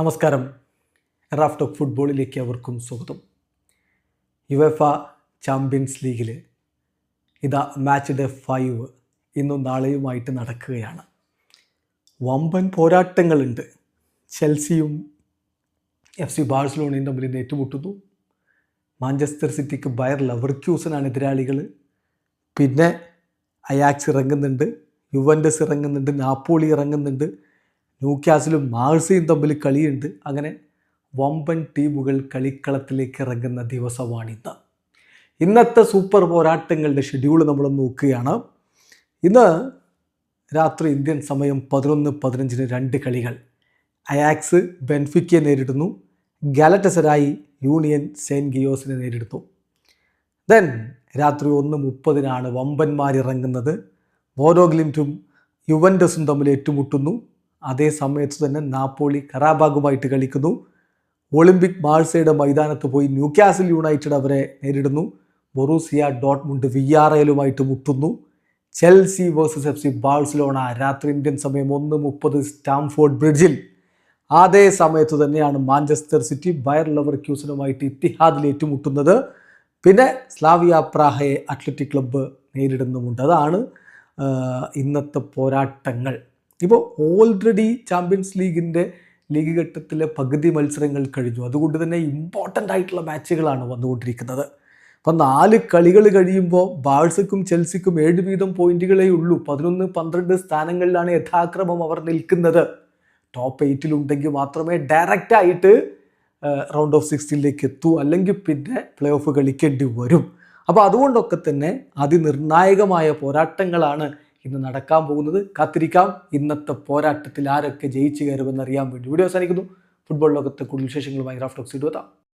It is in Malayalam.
നമസ്കാരം. റാഫ് ടോക്ക് ഫുട്ബോളിലേക്ക് അവർക്കും സ്വാഗതം. യുവഫ ചാമ്പ്യൻസ് ലീഗിൽ ഇതാ മാച്ച് ഡേ ഫൈവ് ഇന്നും നാളെയുമായിട്ട് നടക്കുകയാണ്. വമ്പൻ പോരാട്ടങ്ങളുണ്ട്. ചെൽസിയും എഫ് സി ബാഴ്സലോണയും തമ്മിൽ ഇന്ന് ഏറ്റുമുട്ടുന്നു. മാഞ്ചസ്റ്റർ സിറ്റിക്ക് ബയർ ലവർക്യൂസനാണ് എതിരാളികൾ പിന്നെ അയാക്സ് ഇറങ്ങുന്നുണ്ട്. യുവൻഡസ് ഇറങ്ങുന്നുണ്ട്. നാപ്പോളി ഇറങ്ങുന്നുണ്ട്. ന്യൂക്യാസിലും മാഴ്സയും തമ്മിൽ കളിയുണ്ട്. അങ്ങനെ വമ്പൻ ടീമുകൾ കളിക്കളത്തിലേക്ക് ഇറങ്ങുന്ന ദിവസമാണിന്ന് ഇന്നത്തെ സൂപ്പർ പോരാട്ടങ്ങളുടെ ഷെഡ്യൂൾ നമ്മൾ നോക്കുകയാണ്. ഇന്ന് രാത്രി ഇന്ത്യൻ സമയം പതിനൊന്ന് പതിനഞ്ചിന് രണ്ട് കളികൾ. അയാക്സ് ബെൻഫിക്കയെ നേരിടുന്നു. ഗാലറ്റസരായി യൂണിയൻ സെയിന്റ് ഗിയോസിനെ നേരിടുന്നു. ദെൻ രാത്രി ഒന്ന് മുപ്പതിനാണ് വമ്പന്മാരിറങ്ങുന്നത്. ബോരോഗ്ലിന്റും യുവൻഡസും തമ്മിൽ ഏറ്റുമുട്ടുന്നു. അതേ സമയത്ത് തന്നെ നാപ്പോളി കറാബാഗുമായിട്ട് കളിക്കുന്നു. ഒളിമ്പിക് ബാഴ്സയുടെ മൈതാനത്ത് പോയി ന്യൂക്യാസിൽ യുണൈറ്റഡ് അവരെ നേരിടുന്നു. ബൊറൂസിയ ഡോട്ട്മുണ്ട് വി ആർ എലുമായിട്ട് മുട്ടുന്നു. Chelsea versus F C Barcelona രാത്രി ഇന്ത്യൻ സമയം ഒന്ന് മുപ്പത് സ്റ്റാംഫോർഡ് ബ്രിഡ്ജിൽ. അതേ സമയത്ത് തന്നെയാണ് മാഞ്ചസ്റ്റർ സിറ്റി ബയർ ലവർ ക്യൂസിനുമായിട്ട് ഇത്തിഹാദിൽ ഏറ്റുമുട്ടുന്നത്. പിന്നെ സ്ലാവിയ പ്രാഹയെ അത്ലറ്റിക് ക്ലബ്ബ് നേരിടുന്നുമുണ്ട്. അതാണ് ഇന്നത്തെ പോരാട്ടങ്ങൾ. ഇപ്പോൾ ഓൾറെഡി ചാമ്പ്യൻസ് ലീഗിന്റെ ലീഗ് ഘട്ടത്തിലെ പകുതി മത്സരങ്ങൾ കഴിഞ്ഞു. അതുകൊണ്ട് തന്നെ ഇമ്പോർട്ടന്റ് ആയിട്ടുള്ള മാച്ചുകളാണ് വന്നുകൊണ്ടിരിക്കുന്നത്. അപ്പോൾ നാല് കളികൾ കഴിയുമ്പോൾ ബാഴ്സക്കും ചെൽസിക്കും ഏഴ് വീതം പോയിന്റുകളേ ഉള്ളൂ. പതിനൊന്ന് പന്ത്രണ്ട് സ്ഥാനങ്ങളിലാണ് യഥാക്രമം അവർ നിൽക്കുന്നത്. ടോപ്പ് എയ്റ്റിലുണ്ടെങ്കിൽ മാത്രമേ ഡയറക്റ്റ് ആയിട്ട് റൗണ്ട് ഓഫ് സിക്സ്റ്റീനിലേക്ക് എത്തൂ. അല്ലെങ്കിൽ പിന്നെ പ്ലേ ഓഫ് കളിക്കേണ്ടി വരും. അപ്പോൾ അതുകൊണ്ടൊക്കെ തന്നെ അതിനിർണായകമായ പോരാട്ടങ്ങളാണ് ഇന്ന് നടക്കാൻ പോകുന്നത് കാത്തിരിക്കാം. ഇന്നത്തെ പോരാട്ടത്തിൽ ആരൊക്കെ ജയിച്ചു കയറുമെന്ന് അറിയാൻ വേണ്ടി വീഡിയോ അവസാനിക്കുന്നു. ഫുട്ബോൾ ലോകത്തെ കൂടുതൽ വിശേഷങ്ങളുമായി റാഫ്റ്റോക്സ് ഇടുവെത്താം